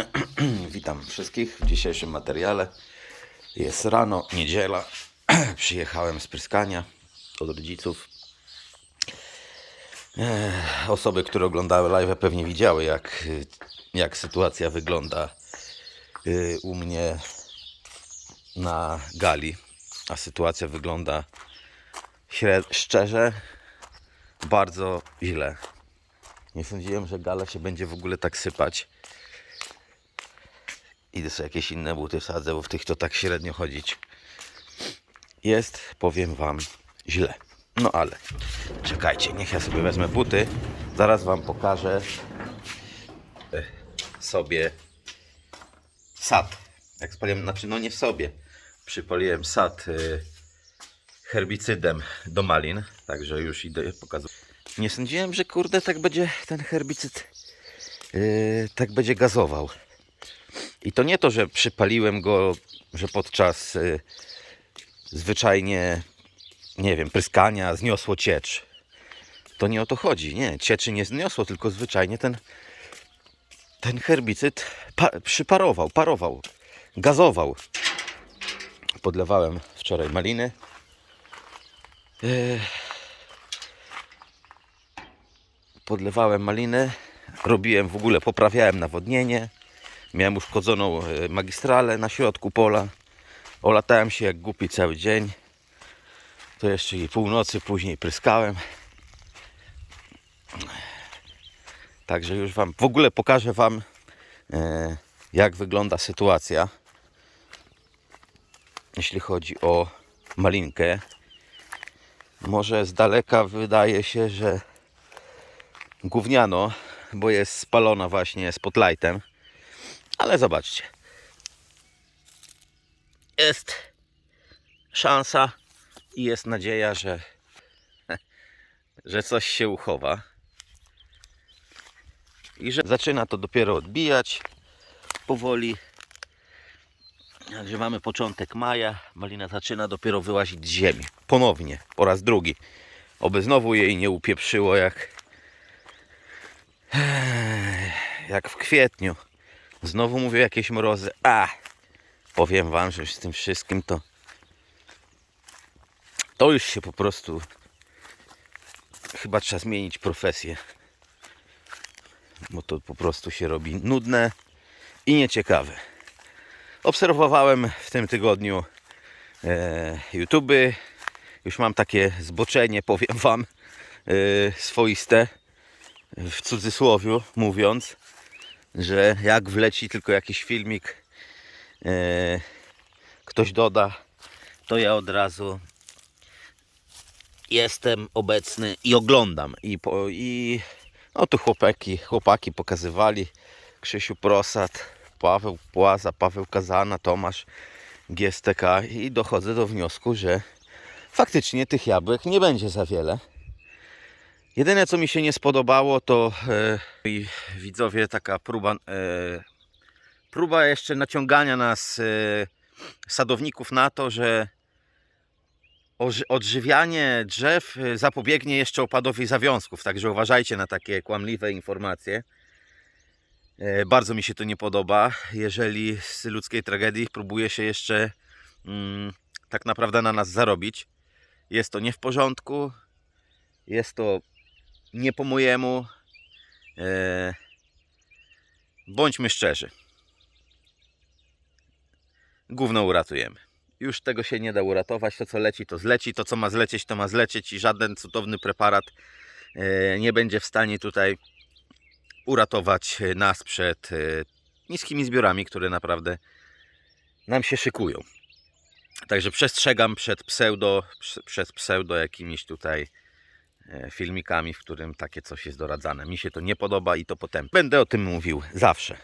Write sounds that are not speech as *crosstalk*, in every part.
*clears throat* Witam wszystkich w dzisiejszym materiale. Jest rano, niedziela. *clears throat* Przyjechałem z Pryskania od rodziców. Osoby, które oglądały live pewnie widziały jak, jak sytuacja wygląda y, u mnie na gali. A sytuacja wygląda szczerze bardzo źle. Nie sądziłem, że gala się będzie w ogóle tak sypać. Idę sobie jakieś inne buty wsadzę, bo w tych to tak średnio chodzić. Jest, powiem Wam, źle. No ale, czekajcie, niech ja sobie wezmę buty. Zaraz Wam pokażę e, sobie sad. Jak spaliłem, znaczy no nie w sobie. Przypaliłem sad e, herbicydem do malin. Także już idę pokazuję. Nie sądziłem, że kurde tak będzie ten herbicyd e, tak będzie gazował. I to nie to, że przypaliłem go, że podczas y, zwyczajnie, nie wiem, pryskania zniosło ciecz. To nie o to chodzi. Nie, cieczy nie zniosło, tylko zwyczajnie ten, ten herbicyd pa- przyparował, parował, gazował. Podlewałem wczoraj maliny. Yy. Podlewałem maliny, robiłem w ogóle, poprawiałem nawodnienie. Miałem uszkodzoną e, magistralę na środku pola. Olatałem się jak głupi cały dzień. To jeszcze i północy później pryskałem. Także już Wam w ogóle pokażę Wam e, jak wygląda sytuacja. Jeśli chodzi o malinkę. Może z daleka wydaje się, że gówniano, bo jest spalona właśnie spotlightem. Ale zobaczcie. Jest szansa i jest nadzieja, że, *laughs* że coś się uchowa. I że zaczyna to dopiero odbijać powoli. Także mamy początek maja. Malina zaczyna dopiero wyłazić z ziemi. Ponownie, po raz drugi. Oby znowu jej nie upieprzyło jak, *sighs* jak w kwietniu. Znowu mówię jakieś mrozy. A, powiem wam, że z tym wszystkim to to już się po prostu chyba trzeba zmienić profesję. Bo to po prostu się robi nudne i nieciekawe. Obserwowałem w tym tygodniu e, YouTube. Już mam takie zboczenie, powiem wam, e, swoiste, w cudzysłowiu mówiąc że jak wleci tylko jakiś filmik, e, ktoś doda, to ja od razu jestem obecny i oglądam. I, po, i no tu chłopaki, chłopaki pokazywali Krzysiu Prosad, Paweł Płaza, Paweł Kazana, Tomasz GSTK i dochodzę do wniosku, że faktycznie tych jabłek nie będzie za wiele. Jedyne co mi się nie spodobało to e, widzowie taka próba e, próba jeszcze naciągania nas e, sadowników na to, że odżywianie drzew e, zapobiegnie jeszcze opadowi zawiązków. Także uważajcie na takie kłamliwe informacje. E, bardzo mi się to nie podoba, jeżeli z ludzkiej tragedii próbuje się jeszcze mm, tak naprawdę na nas zarobić. Jest to nie w porządku. Jest to nie po mojemu. E, bądźmy szczerzy. Gówno uratujemy. Już tego się nie da uratować. To co leci, to zleci. To co ma zlecieć, to ma zlecieć i żaden cudowny preparat e, nie będzie w stanie tutaj uratować nas przed e, niskimi zbiorami, które naprawdę nam się szykują. Także przestrzegam przed pseudo, przed pseudo jakimiś tutaj e, filmikami, w którym takie coś jest doradzane. Mi się to nie podoba i to potem będę o tym mówił zawsze.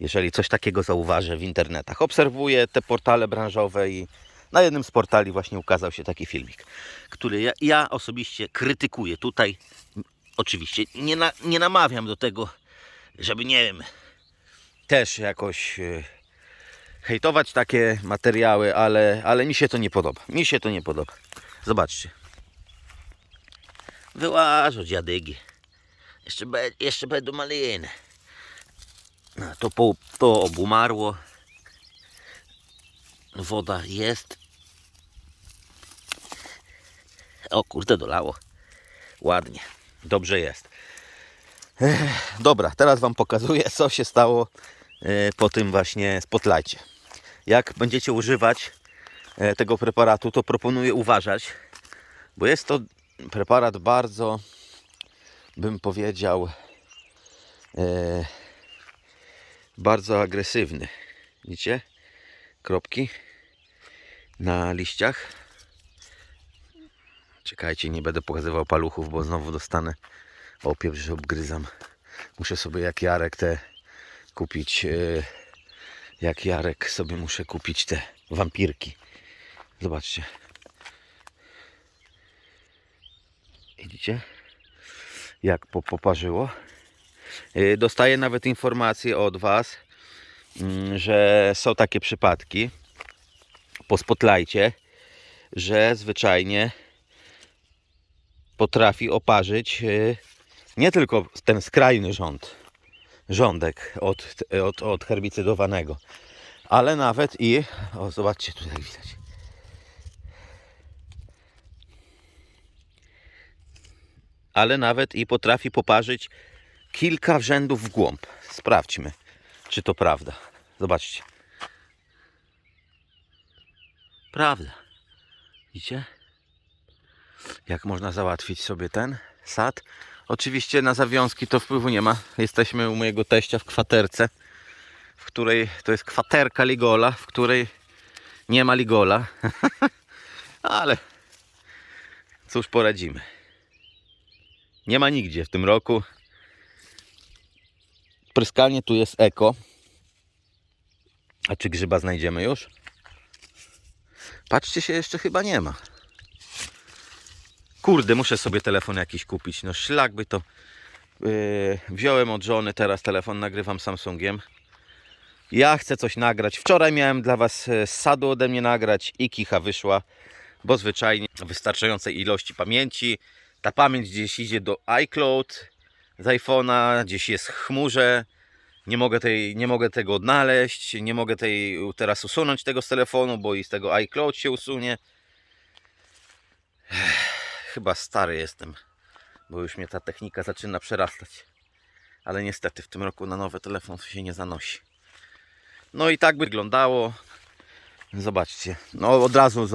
Jeżeli coś takiego zauważę w internetach. Obserwuję te portale branżowe i na jednym z portali właśnie ukazał się taki filmik, który ja, ja osobiście krytykuję. Tutaj oczywiście nie, na, nie namawiam do tego, żeby nie wiem, też jakoś e, hejtować takie materiały, ale, ale mi się to nie podoba. Mi się to nie podoba. Zobaczcie. Wyłażą dziadygi. Jeszcze, be, jeszcze będą maliny. A To, po, to obumarło. Woda jest. O kurde, dolało. Ładnie. Dobrze jest. Ech, dobra, teraz Wam pokazuję, *laughs* co się stało e, po tym właśnie spotlajcie. Jak będziecie używać e, tego preparatu, to proponuję uważać, bo jest to preparat bardzo, bym powiedział, e, bardzo agresywny. Widzicie? Kropki na liściach. Czekajcie, nie będę pokazywał paluchów, bo znowu dostanę opiew, że obgryzam. Muszę sobie jak Jarek te kupić. e, Jak Jarek sobie muszę kupić te wampirki. Zobaczcie. Widzicie? Jak po, poparzyło. E, Dostaję nawet informacje od Was, mm, że są takie przypadki po spotlajcie, że zwyczajnie potrafi oparzyć e, nie tylko ten skrajny rząd, rządek od, od, od herbicydowanego, ale nawet i, o zobaczcie tutaj widać, ale nawet i potrafi poparzyć kilka rzędów w głąb. Sprawdźmy, czy to prawda. Zobaczcie. Prawda. Widzicie? Jak można załatwić sobie ten sad? Oczywiście na zawiązki to wpływu nie ma. Jesteśmy u mojego teścia w kwaterce, w której to jest kwaterka Ligola, w której nie ma Ligola. *laughs* Ale cóż poradzimy. Nie ma nigdzie w tym roku. Pryskanie tu jest eko. A czy grzyba znajdziemy już? Patrzcie się, jeszcze chyba nie ma. Kurde, muszę sobie telefon jakiś kupić. No szlak by to. Yy, wziąłem od żony teraz telefon, nagrywam Samsungiem. Ja chcę coś nagrać. Wczoraj miałem dla Was z sadu ode mnie nagrać i kicha wyszła, bo zwyczajnie wystarczającej ilości pamięci. Ta pamięć gdzieś idzie do iCloud z iPhone'a, gdzieś jest w chmurze. Nie mogę, tej, nie mogę tego odnaleźć, nie mogę tej teraz usunąć tego z telefonu, bo i z tego iCloud się usunie. Chyba stary jestem, bo już mnie ta technika zaczyna przerastać. Ale niestety w tym roku na nowy telefon się nie zanosi. No i tak by wyglądało. Zobaczcie. No od razu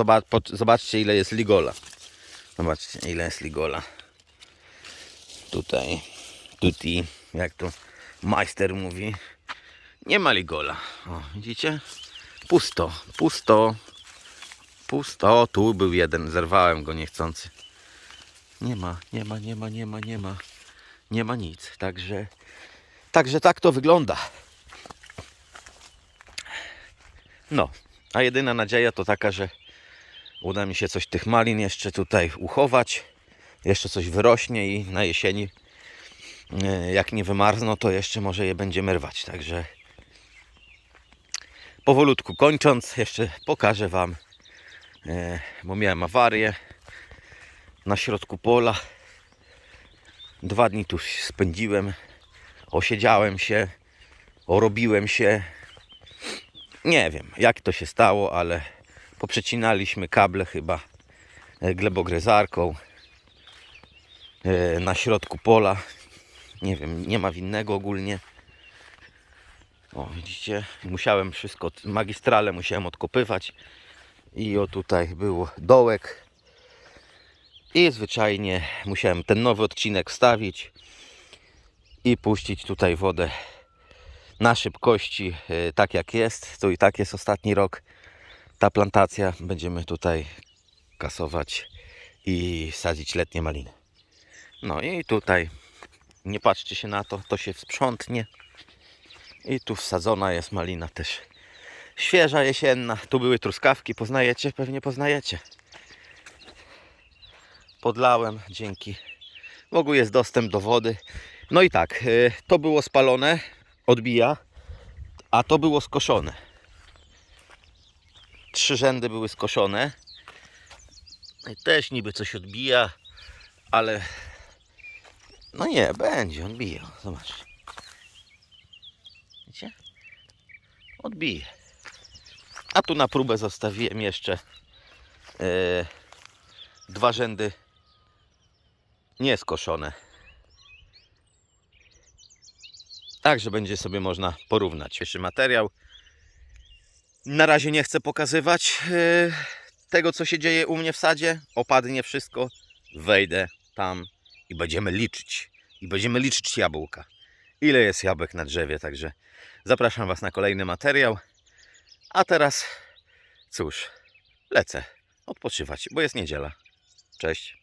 zobaczcie ile jest ligola. Zobaczcie ile jest ligola. Tutaj, tutti, jak to majster mówi. Nie ma ligola. O, widzicie? Pusto, pusto, pusto. O, tu był jeden, zerwałem go niechcący. Nie ma, nie ma, nie ma, nie ma, nie ma. Nie ma nic. Także, także tak to wygląda. No, a jedyna nadzieja to taka, że uda mi się coś tych malin jeszcze tutaj uchować. Jeszcze coś wyrośnie i na jesieni, e, jak nie wymarzną, to jeszcze może je będziemy rwać. Także powolutku kończąc, jeszcze pokażę Wam, e, bo miałem awarię na środku pola. Dwa dni tu spędziłem, osiedziałem się, orobiłem się. Nie wiem, jak to się stało, ale poprzecinaliśmy kable chyba e, glebogryzarką e, na środku pola. Nie wiem, nie ma winnego ogólnie. O, widzicie, musiałem wszystko, magistrale musiałem odkopywać. I o tutaj był dołek. I zwyczajnie musiałem ten nowy odcinek wstawić i puścić tutaj wodę na szybkości, e, tak jak jest. To i tak jest ostatni rok. Ta plantacja będziemy tutaj kasować i sadzić letnie maliny. No i tutaj nie patrzcie się na to, to się sprzątnie. I tu wsadzona jest malina też świeża jesienna. Tu były truskawki, poznajecie? Pewnie poznajecie. Podlałem dzięki Bogu jest dostęp do wody. No i tak, y, to było spalone, odbija, a to było skoszone. Trzy rzędy były skoszone. No też niby coś odbija, ale no nie, będzie, odbija. Zobacz. Widzicie? Odbije. A tu na próbę zostawiłem jeszcze e, dwa rzędy nieskoszone. Także będzie sobie można porównać. Pierwszy materiał. Na razie nie chcę pokazywać e, tego, co się dzieje u mnie w sadzie. Opadnie wszystko. Wejdę tam i będziemy liczyć. I będziemy liczyć jabłka. Ile jest jabłek na drzewie. Także zapraszam Was na kolejny materiał. A teraz, cóż, lecę odpoczywać, bo jest niedziela. Cześć.